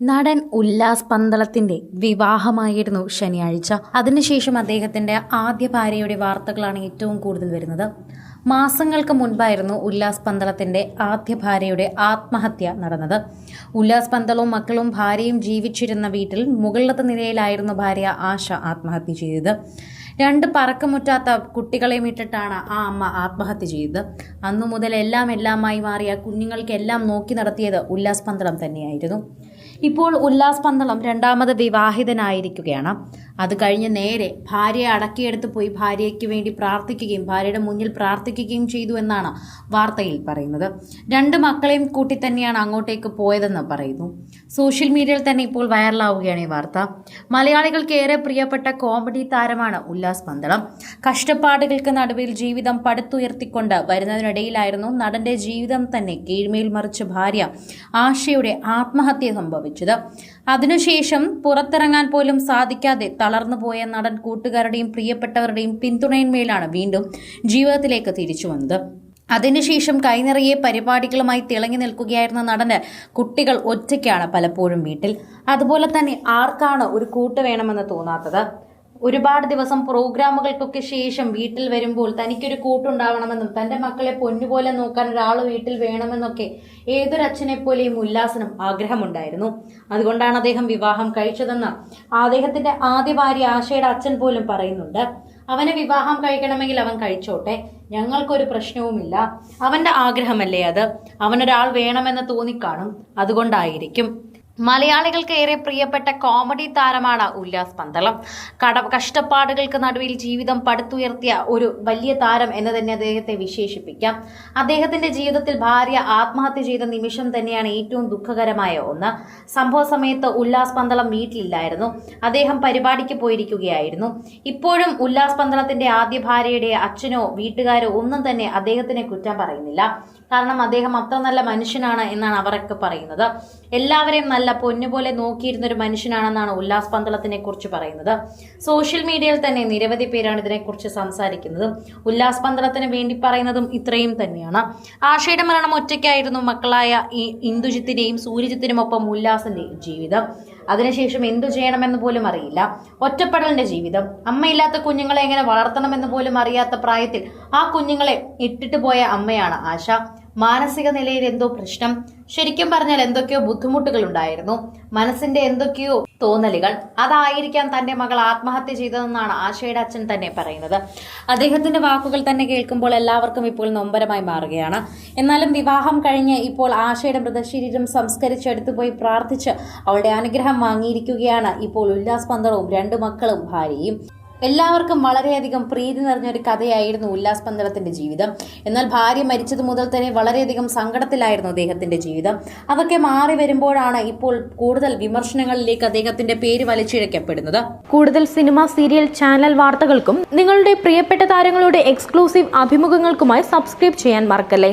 നടൻ ഉല്ലാസ് പന്തളത്തിന്റെ വിവാഹമായിരുന്നു ശനിയാഴ്ച. അതിനുശേഷം അദ്ദേഹത്തിന്റെ ആദ്യ ഭാര്യയുടെ വാർത്തകളാണ് ഏറ്റവും കൂടുതൽ വരുന്നത്. മാസങ്ങൾക്ക് മുൻപായിരുന്നു ഉല്ലാസ് പന്തളത്തിന്റെ ആദ്യ ഭാര്യയുടെ ആത്മഹത്യ നടന്നത്. ഉല്ലാസ് പന്തളവും മക്കളും ഭാര്യയും ജീവിച്ചിരുന്ന വീട്ടിൽ മുകളിലത്തെ നിലയിലായിരുന്നു ഭാര്യ ആശ ആത്മഹത്യ ചെയ്തത്. രണ്ട് പറക്കമുറ്റാത്ത കുട്ടികളെ ഇട്ടിട്ടാണ് ആ അമ്മ ആത്മഹത്യ ചെയ്തത്. അന്നു മുതൽ എല്ലാം എല്ലാമായി മാറിയ കുഞ്ഞുങ്ങൾക്കെല്ലാം നോക്കി നടത്തിയത് ഉല്ലാസ് പന്തളം തന്നെയായിരുന്നു. ഇപ്പോൾ ഉല്ലാസ് പന്തളം രണ്ടാമത് വിവാഹിതനായിരിക്കുകയാണ്. അത് കഴിഞ്ഞ് നേരെ ഭാര്യയെ അടക്കിയെടുത്ത് പോയി ഭാര്യയ്ക്ക് വേണ്ടി പ്രാർത്ഥിക്കുകയും ഭാര്യയുടെ മുന്നിൽ പ്രാർത്ഥിക്കുകയും ചെയ്തു എന്നാണ് വാർത്തയിൽ പറയുന്നത്. രണ്ട് മക്കളെയും കൂട്ടി തന്നെയാണ് അങ്ങോട്ടേക്ക് പോയതെന്ന് പറയുന്നു. സോഷ്യൽ മീഡിയയിൽ തന്നെ ഇപ്പോൾ വൈറലാവുകയാണ് ഈ വാർത്ത. മലയാളികൾക്ക് ഏറെ പ്രിയപ്പെട്ട കോമഡി താരമാണ് ഉല്ലാസ് പന്തളം. കഷ്ടപ്പാടുകൾക്ക് നടുവിൽ ജീവിതം പടുത്തുയർത്തിക്കൊണ്ട് വരുന്നതിനിടയിലായിരുന്നു നടന്റെ ജീവിതം തന്നെ കീഴ്മേൽ മറിച്ച ഭാര്യ ആശയുടെ ആത്മഹത്യ സംഭവിച്ചത്. അതിനുശേഷം പുറത്തിറങ്ങാൻ പോലും സാധിക്കാതെ തളർന്നു പോയ നടൻ കൂട്ടുകാരുടെയും പ്രിയപ്പെട്ടവരുടെയും പിന്തുണയിന്മേലാണ് വീണ്ടും ജീവിതത്തിലേക്ക് തിരിച്ചു വന്നത്. അതിനുശേഷം കൈനിറയെ പരിപാടികളുമായി തിളങ്ങി നിൽക്കുകയായിരുന്ന നടന് കുട്ടികൾ ഒറ്റയ്ക്കാണ് പലപ്പോഴും വീട്ടിൽ. അതുപോലെ തന്നെ ആർക്കാണ് ഒരു കൂട്ട് വേണമെന്ന് തോന്നാത്തത്? ഒരുപാട് ദിവസം പ്രോഗ്രാമുകൾക്കൊക്കെ ശേഷം വീട്ടിൽ വരുമ്പോൾ തനിക്കൊരു കൂട്ടുണ്ടാവണമെന്നും തന്റെ മക്കളെ പൊന്നുപോലെ നോക്കാൻ ഒരാൾ വീട്ടിൽ വേണമെന്നൊക്കെ ഏതൊരച്ഛനെ പോലെയും ഉല്ലാസനം ആഗ്രഹമുണ്ടായിരുന്നു. അതുകൊണ്ടാണ് അദ്ദേഹം വിവാഹം കഴിച്ചതെന്ന് അദ്ദേഹത്തിന്റെ ആദ്യ ഭാര്യ ആശയുടെ അച്ഛൻ പോലും പറയുന്നുണ്ട്. അവനെ വിവാഹം കഴിക്കണമെങ്കിൽ അവൻ കഴിച്ചോട്ടെ ഞങ്ങൾക്കൊരു പ്രശ്നവുമില്ല. അവന്റെ ആഗ്രഹമല്ലേ അത്? അവനൊരാൾ വേണമെന്ന് തോന്നിക്കാണും. അതുകൊണ്ടായിരിക്കും. മലയാളികൾക്ക് ഏറെ പ്രിയപ്പെട്ട കോമഡി താരമാണ് ഉല്ലാസ് പന്തളം. കട കഷ്ടപ്പാടുകൾക്ക് നടുവിൽ ജീവിതം പടുത്തുയർത്തിയ ഒരു വലിയ താരം എന്ന് തന്നെ അദ്ദേഹത്തെ വിശേഷിപ്പിക്കാം. അദ്ദേഹത്തിന്റെ ജീവിതത്തിൽ ഭാര്യ ആത്മഹത്യ ചെയ്ത നിമിഷം തന്നെയാണ് ഏറ്റവും ദുഃഖകരമായ ഒന്ന്. സംഭവ സമയത്ത് ഉല്ലാസ് പന്തളം വീട്ടിലില്ലായിരുന്നു. അദ്ദേഹം പരിപാടിക്ക് പോയിരിക്കുകയായിരുന്നു. ഇപ്പോഴും ഉല്ലാസ് പന്തളത്തിന്റെ ആദ്യ ഭാര്യയുടെ അച്ഛനോ വീട്ടുകാരോ ഒന്നും തന്നെ അദ്ദേഹത്തിനെ കുറ്റം പറയുന്നില്ല. കാരണം അദ്ദേഹം അത്ര നല്ല മനുഷ്യനാണ് എന്നാണ് അവരൊക്കെ പറയുന്നത്. എല്ലാവരെയും നല്ല പൊന്നുപോലെ നോക്കിയിരുന്ന ഒരു മനുഷ്യനാണെന്നാണ് ഉല്ലാസ് പന്തളത്തിനെ കുറിച്ച് പറയുന്നത്. സോഷ്യൽ മീഡിയയിൽ തന്നെ നിരവധി പേരാണ് ഇതിനെക്കുറിച്ച് സംസാരിക്കുന്നത് ഉല്ലാസ് പന്തളത്തിന് വേണ്ടി പറയുന്നതും ഇത്രയും തന്നെയാണ്. ആശയുടെ മരണം ഒറ്റയ്ക്കായിരുന്നു മക്കളായ ഈ ഇന്ദുജിത്തിന്റെയും സൂര്യജിത്തിനുമൊപ്പം ഉല്ലാസിന്റെ ജീവിതം. അതിനുശേഷം എന്തു ചെയ്യണമെന്ന് പോലും അറിയില്ല. ഒറ്റപ്പെടലിന്റെ ജീവിതം. അമ്മയില്ലാത്ത കുഞ്ഞുങ്ങളെ എങ്ങനെ വളർത്തണമെന്ന് പോലും അറിയാത്ത പ്രായത്തിൽ ആ കുഞ്ഞുങ്ങളെ ഇട്ടിട്ട് പോയ അമ്മയാണ് ആശ. മാനസിക നിലയിൽ എന്തോ പ്രശ്നം ശരിക്കും പറഞ്ഞാൽ എന്തൊക്കെയോ ബുദ്ധിമുട്ടുകൾ ഉണ്ടായിരുന്നു. മനസ്സിന്റെ എന്തൊക്കെയോ തോന്നലുകൾ അതായിരിക്കാം തന്റെ മകൾ ആത്മഹത്യ ചെയ്തതെന്നാണ് ആശയുടെ അച്ഛൻ തന്നെ പറയുന്നത്. അദ്ദേഹത്തിന്റെ വാക്കുകൾ തന്നെ കേൾക്കുമ്പോൾ എല്ലാവർക്കും ഇപ്പോൾ നൊമ്പരമായി മാറുകയാണ്. എന്നാലും വിവാഹം കഴിഞ്ഞ് ഇപ്പോൾ ആശയുടെ മൃതശരീരം സംസ്കരിച്ച് പോയി പ്രാർത്ഥിച്ച് അവളുടെ അനുഗ്രഹം വാങ്ങിയിരിക്കുകയാണ് ഇപ്പോൾ ഉല്ലാസ് പന്തളവും രണ്ടു മക്കളും ഭാര്യയും. എല്ലാവർക്കും വളരെയധികം പ്രീതി നിറഞ്ഞ ഒരു കഥയായിരുന്നു ഉല്ലാസ് പന്തളത്തിന്റെ ജീവിതം. എന്നാൽ ഭാര്യ മരിച്ചത് മുതൽ തന്നെ വളരെയധികം സങ്കടത്തിലായിരുന്നു അദ്ദേഹത്തിന്റെ ജീവിതം. അതൊക്കെ മാറി വരുമ്പോഴാണ് ഇപ്പോൾ കൂടുതൽ വിമർശനങ്ങളിലേക്ക് അദ്ദേഹത്തിന്റെ പേര് വലിച്ചിഴക്കപ്പെടുന്നത്. കൂടുതൽ സിനിമ സീരിയൽ ചാനൽ വാർത്തകൾക്കും നിങ്ങളുടെ പ്രിയപ്പെട്ട താരങ്ങളുടെ എക്സ്ക്ലൂസീവ് അഭിമുഖങ്ങൾക്കുമായി സബ്സ്ക്രൈബ് ചെയ്യാൻ മറക്കല്ലേ?